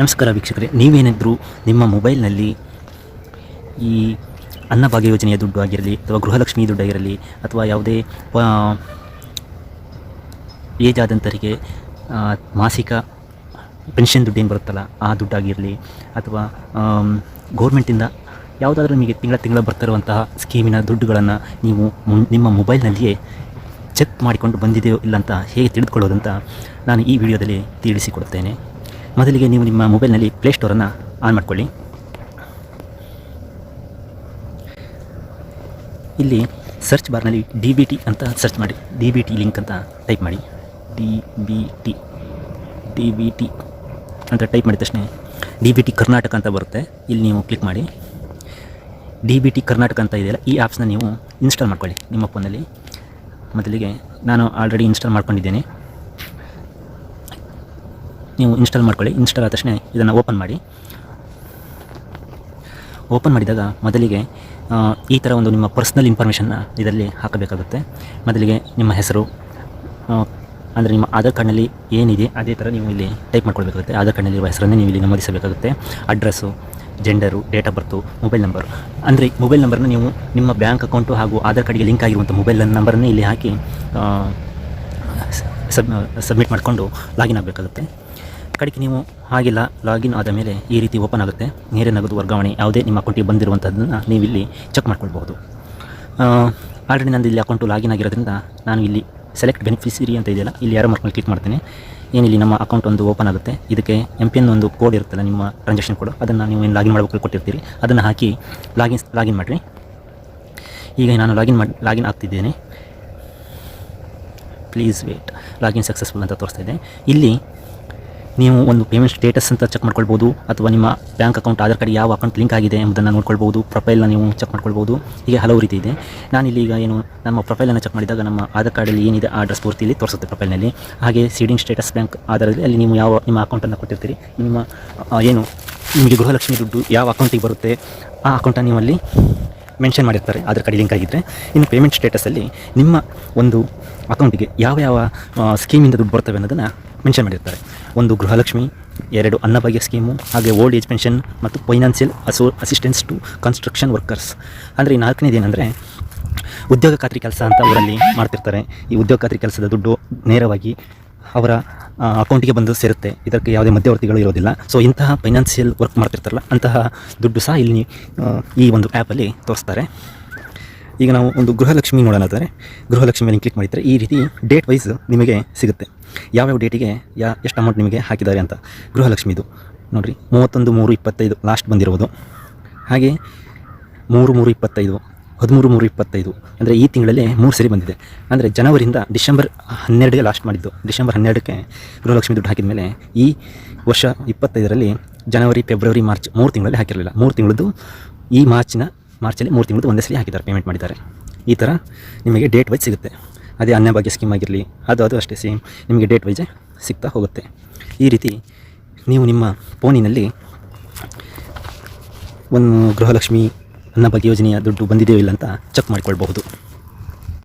ನಮಸ್ಕಾರ ವೀಕ್ಷಕರೇ ನೀವೇನಿದ್ದರೂ ನಿಮ್ಮ ಮೊಬೈಲ್ನಲ್ಲಿ ಈ ಅನ್ನಭಾಗ್ಯ ಯೋಜನೆಯ ದುಡ್ಡು ಆಗಿರಲಿ ಅಥವಾ ಗೃಹಲಕ್ಷ್ಮಿ ದುಡ್ಡು ಆಗಿರಲಿ ಅಥವಾ ಯಾವುದೇ ಏಜ್ ಆದಂಥವರಿಗೆ ಮಾಸಿಕ ಪೆನ್ಷನ್ ದುಡ್ಡು ಏನು ಬರುತ್ತಲ್ಲ, ಆ ದುಡ್ಡಾಗಿರಲಿ ಅಥವಾ ಗೌರ್ಮೆಂಟಿಂದ ಯಾವುದಾದ್ರೂ ನಿಮಗೆ ತಿಂಗಳ ತಿಂಗಳ ಬರ್ತಿರುವಂತಹ ಸ್ಕೀಮಿನ ದುಡ್ಡುಗಳನ್ನು ನೀವು ನಿಮ್ಮ ಮೊಬೈಲ್ನಲ್ಲಿಯೇ ಚೆಕ್ ಮಾಡಿಕೊಂಡು ಬಂದಿದೆಯೋ ಇಲ್ಲ ಅಂತ ಹೇಗೆ ತಿಳಿದುಕೊಳ್ಳೋದಂತ ನಾನು ಈ ವಿಡಿಯೋದಲ್ಲಿ ತಿಳಿಸಿಕೊಡುತ್ತೇನೆ. ಮೊದಲಿಗೆ ನೀವು ನಿಮ್ಮ ಮೊಬೈಲ್ನಲ್ಲಿ ಪ್ಲೇಸ್ಟೋರನ್ನು ಆನ್ ಮಾಡಿಕೊಳ್ಳಿ. ಇಲ್ಲಿ ಸರ್ಚ್ ಬಾರ್ನಲ್ಲಿ ಡಿ ಬಿ ಟಿ ಅಂತ ಸರ್ಚ್ ಮಾಡಿ, ಡಿ ಬಿ ಟಿ ಲಿಂಕ್ ಅಂತ ಟೈಪ್ ಮಾಡಿ. D B T, D B T ಅಂತ ಟೈಪ್ ಮಾಡಿದ ತಕ್ಷಣ ಡಿ ಬಿ ಟಿ ಕರ್ನಾಟಕ ಅಂತ ಬರುತ್ತೆ. ಇಲ್ಲಿ ನೀವು ಕ್ಲಿಕ್ ಮಾಡಿ. ಡಿ ಬಿ ಟಿ ಕರ್ನಾಟಕ ಅಂತ ಇದೆಯಲ್ಲ, ಈ ಆ್ಯಪ್ಸ್ನ ನೀವು ಇನ್ಸ್ಟಾಲ್ ಮಾಡ್ಕೊಳ್ಳಿ ನಿಮ್ಮ ಫೋನಲ್ಲಿ ಮೊದಲಿಗೆ ನಾನು ಆಲ್ರೆಡಿ ಇನ್ಸ್ಟಾಲ್ ಮಾಡ್ಕೊಂಡಿದ್ದೇನೆ. ನೀವು ಇನ್ಸ್ಟಾಲ್ ಮಾಡ್ಕೊಳ್ಳಿ. ಇನ್ಸ್ಟಾಲ್ ಆದ ತಕ್ಷಣ ಇದನ್ನು ಓಪನ್ ಮಾಡಿ. ಓಪನ್ ಮಾಡಿದಾಗ ಮೊದಲಿಗೆ ಈ ಥರ ಒಂದು ನಿಮ್ಮ ಪರ್ಸ್ನಲ್ ಇನ್ಫಾರ್ಮೇಷನ್ನ ಇದರಲ್ಲಿ ಹಾಕಬೇಕಾಗುತ್ತೆ. ಮೊದಲಿಗೆ ನಿಮ್ಮ ಹೆಸರು ಅಂದರೆ ನಿಮ್ಮ ಆಧಾರ್ ಕಾರ್ಡ್ನಲ್ಲಿ ಏನಿದೆ ಅದೇ ಥರ ನೀವು ಇಲ್ಲಿ ಟೈಪ್ ಮಾಡ್ಕೊಳ್ಬೇಕಾಗುತ್ತೆ. ಆಧಾರ್ ಕಾರ್ಡ್ನಲ್ಲಿರುವ ಹೆಸರನ್ನೇ ನೀವು ಇಲ್ಲಿ ನಮೂದಿಸಬೇಕಾಗುತ್ತೆ address gender date of birth mobile number ಅಂದರೆ ಮೊಬೈಲ್ ನಂಬರ್ನ ನೀವು ನಿಮ್ಮ ಬ್ಯಾಂಕ್ ಅಕೌಂಟು ಹಾಗೂ ಆಧಾರ್ ಕಾರ್ಡ್ಗೆ ಲಿಂಕ್ ಆಗಿರುವಂಥ ಮೊಬೈಲ್ ನಂಬರನ್ನೇ ಇಲ್ಲಿ ಹಾಕಿ ಸಬ್ ಸಬ್ಮಿಟ್ ಮಾಡಿಕೊಂಡು ಲಾಗಿನ್ ಆಗಬೇಕಾಗುತ್ತೆ. ಕಡೆಗೆ ನೀವು ಹಾಗಿಲ್ಲ ಲಾಗಿನ್ ಆದ ಮೇಲೆ ಈ ರೀತಿ ಓಪನ್ ಆಗುತ್ತೆ. ನೇರ ನಗದು ವರ್ಗಾವಣೆ ಯಾವುದೇ ನಿಮ್ಮ ಅಕೌಂಟಿಗೆ ಬಂದಿರುವಂಥದ್ದನ್ನು ನೀವು ಇಲ್ಲಿ ಚೆಕ್ ಮಾಡ್ಕೊಳ್ಬಹುದು. ಆಲ್ರೆಡಿ ನಂದು ಇಲ್ಲಿ ಅಕೌಂಟು ಲಾಗಿನ್ ಆಗಿರೋದ್ರಿಂದ ನಾನು ಇಲ್ಲಿ ಸೆಲೆಕ್ಟ್ ಬೆನಿಫಿಸಿರಿ ಅಂತ ಇದೆಯಲ್ಲ, ಇಲ್ಲಿ ಯಾರೋ ಮಾಡ್ಕೊಂಡು ಕ್ಲಿಕ್ ಮಾಡ್ತೇನೆ. ಏನಿಲ್ಲಿ ನಮ್ಮ ಅಕೌಂಟ್ ಒಂದು ಓಪನ್ ಆಗುತ್ತೆ. ಇದಕ್ಕೆ ಎಂ ಪಿ ಎನ್ ಒಂದು ಕೋಡ್ ಇರುತ್ತಲ್ಲ ನಿಮ್ಮ ಟ್ರಾನ್ಸಾಕ್ಷನ್ ಕೋಡ್ ಅದನ್ನು ನೀವು ಏನು ಲಾಗಿನ್ ಮಾಡಬೇಕು ಕೊಟ್ಟಿರ್ತೀರಿ, ಅದನ್ನು ಹಾಕಿ ಲಾಗಿನ್ ಲಾಗಿನ್ ಮಾಡಿರಿ. ಈಗ ನಾನು ಲಾಗಿನ್ ಮಾಡಿ ಲಾಗಿನ್ ಆಗ್ತಿದ್ದೇನೆ. ಪ್ಲೀಸ್ ವೇಟ್ ಲಾಗಿನ್ ಸಕ್ಸಸ್ಫುಲ್ ಅಂತ ತೋರಿಸ್ತಾ ಇದೆ. ಇಲ್ಲಿ ನೀವು ಒಂದು ಪೇಮೆಂಟ್ ಸ್ಟೇಟಸ್ ಅಂತ ಚೆಕ್ ಮಾಡ್ಕೊಳ್ಬೋದು, ಅಥವಾ ನಿಮ್ಮ ಬ್ಯಾಂಕ್ ಅಕೌಂಟ್ ಆಧಾರ್ ಕಾರ್ಡ್ ಯಾವ ಅಕೌಂಟ್ ಲಿಂಕ್ ಆಗಿದೆ ಎಂಬುದನ್ನು ನೋಡ್ಕೊಳ್ಬೋದು ಪ್ರೊಫೈಲ್ನ ನೀವು ಚೆಕ್ ಮಾಡ್ಕೊಳ್ಬೋದು. ಹೀಗೆ ಹಲವು ರೀತಿ ಇದೆ. ನಾನಿಲ್ಲಿ ಈಗ ಏನು, ನಮ್ಮ ಪ್ರೊಫೈಲನ್ನು ಚೆಕ್ ಮಾಡಿದಾಗ ನಮ್ಮ ಆಧಾರ್ ಕಾರ್ಡಲ್ಲಿ ಏನಿದೆ ಆ ಪೂರ್ತಿ ಇಲ್ಲಿ ತೋರಿಸುತ್ತೆ ಪ್ರೊಫೈಲ್ನಲ್ಲಿ ಹಾಗೆ ಸೀಡಿಂಗ್ ಸ್ಟೇಟಸ್ ಬ್ಯಾಂಕ್ ಆಧಾರದಲ್ಲಿ ಅಲ್ಲಿ ನೀವು ಯಾವ, ನಿಮ್ಮ ಅಕೌಂಟನ್ನು ಕೊಟ್ಟಿರ್ತೀರಿ. ನಿಮ್ಮ ಏನು, ನಿಮಗೆ ಗೃಹಲಕ್ಷ್ಮಿ ದುಡ್ಡು ಯಾವ ಅಕೌಂಟಿಗೆ ಬರುತ್ತೆ, ಆ ಅಕೌಂಟನ್ನು ನೀವು ಅಲ್ಲಿ ಮೆನ್ಷನ್ ಮಾಡಿರ್ತಾರೆ, ಆಧಾರ್ ಕಾರ್ಡ್ ಲಿಂಕ್ ಆಗಿದ್ದರೆ ಇನ್ನು ಪೇಮೆಂಟ್ ಸ್ಟೇಟಸಲ್ಲಿ ನಿಮ್ಮ ಒಂದು ಅಕೌಂಟಿಗೆ ಯಾವ ಯಾವ ಸ್ಕೀಮಿಂದ ದುಡ್ಡು ಬರ್ತವೆ ಅನ್ನೋದನ್ನು ಮೆನ್ಷನ್ ಮಾಡಿರ್ತಾರೆ. ಒಂದು ಗೃಹಲಕ್ಷ್ಮಿ, ಎರಡು ಅನ್ನಭಾಗ್ಯ ಸ್ಕೀಮು ಹಾಗೆ ಓಲ್ಡ್ ಏಜ್ ಪೆನ್ಷನ್ ಮತ್ತು financial asso assistance to construction workers ಅಂದರೆ ಈ ನಾಲ್ಕನೇದು ಏನಂದರೆ ಉದ್ಯೋಗ ಖಾತ್ರಿ ಕೆಲಸ ಅಂತ ಅವರಲ್ಲಿ ಮಾಡ್ತಿರ್ತಾರೆ. ಈ ಉದ್ಯೋಗ ಖಾತ್ರಿ ಕೆಲಸದ ದುಡ್ಡು ನೇರವಾಗಿ ಅವರ ಅಕೌಂಟಿಗೆ ಬಂದು ಸೇರುತ್ತೆ. ಇದಕ್ಕೆ ಯಾವುದೇ ಮಧ್ಯವರ್ತಿಗಳು ಇರೋದಿಲ್ಲ. ಸೊ ಇಂತಹ ಫೈನಾನ್ಷಿಯಲ್ ವರ್ಕ್ ಮಾಡ್ತಿರ್ತಾರಲ್ಲ, ಅಂತಹ ದುಡ್ಡು ಸಹ ಇಲ್ಲಿ ಈ ಒಂದು ಆ್ಯಪಲ್ಲಿ ತೋರಿಸ್ತಾರೆ. ಈಗ ನಾವು ಒಂದು ಗೃಹಲಕ್ಷ್ಮಿ ನೋಡೋಣ ಅಂದರೆ ಗೃಹಲಕ್ಷ್ಮಿ ಮೇಲೆ ಕ್ಲಿಕ್ ಮಾಡಿದರೆ ಈ ರೀತಿ ಡೇಟ್ ವೈಸ್ ನಿಮಗೆ ಸಿಗುತ್ತೆ. ಯಾವ್ಯಾವ ಡೇಟಿಗೆ ಯಾ, ಎಷ್ಟು ಅಮೌಂಟ್ ನಿಮಗೆ ಹಾಕಿದ್ದಾರೆ ಅಂತ. ಗೃಹಲಕ್ಷ್ಮಿದು ನೋಡಿರಿ, ಮೂವತ್ತೊಂದು ಮೂರು ಇಪ್ಪತ್ತೈದು ಲಾಸ್ಟ್ ಬಂದಿರುವುದು ಹಾಗೆ ಮೂರು ಮೂರು ಇಪ್ಪತ್ತೈದು. ಹದಿಮೂರು, ಮೂರು, ಇಪ್ಪತ್ತೈದು. ಅಂದರೆ ಈ ತಿಂಗಳಲ್ಲಿ ಮೂರು ಸರಿ ಬಂದಿದೆ. ಅಂದರೆ ಜನವರಿಯಿಂದ ಡಿಸೆಂಬರ್ ಹನ್ನೆರಡಿಗೆ ಲಾಸ್ಟ್ ಮಾಡಿದ್ದು. ಡಿಸೆಂಬರ್ ಹನ್ನೆರಡಕ್ಕೆ ಗೃಹಲಕ್ಷ್ಮಿ ದುಡ್ಡು ಹಾಕಿದ ಮೇಲೆ ಈ ವರ್ಷ ಇಪ್ಪತ್ತೈದರಲ್ಲಿ ಜನವರಿ, ಫೆಬ್ರವರಿ, ಮಾರ್ಚ್ ಮೂರು ತಿಂಗಳಲ್ಲಿ ಹಾಕಿರಲಿಲ್ಲ. ಮೂರು ತಿಂಗಳದ್ದು ಈ ಮಾರ್ಚಿನ, ಮಾರ್ಚಲ್ಲಿ ಮೂರು ತಿಂಗಳದ್ದು ಒಂದೇ ಸರಿ ಹಾಕಿದ್ದಾರೆ ಪೇಮೆಂಟ್ ಮಾಡಿದ್ದಾರೆ. ಈ ಥರ ನಿಮಗೆ ಡೇಟ್ ವೈಸ್ ಸಿಗುತ್ತೆ. ಅದೇ ಅನ್ನಭಾಗ್ಯ ಸ್ಕೀಮ್ ಆಗಿರಲಿ, ಅದು ಅದು ಅಷ್ಟೇ ಸೇಮ್ ನಿಮಗೆ ಡೇಟ್ ವೈಸೇ ಸಿಗ್ತಾ ಹೋಗುತ್ತೆ. ಈ ರೀತಿ ನೀವು ನಿಮ್ಮ ಫೋನಿನಲ್ಲಿ ಒಂದು ಗೃಹಲಕ್ಷ್ಮಿ ಅನ್ನಭಾಗ್ಯ ಯೋಜನೆಯ ದುಡ್ಡು ಬಂದಿದೆಯೋ ಇಲ್ಲ ಅಂತ ಚೆಕ್ ಮಾಡ್ಕೊಳ್ಬಹುದು.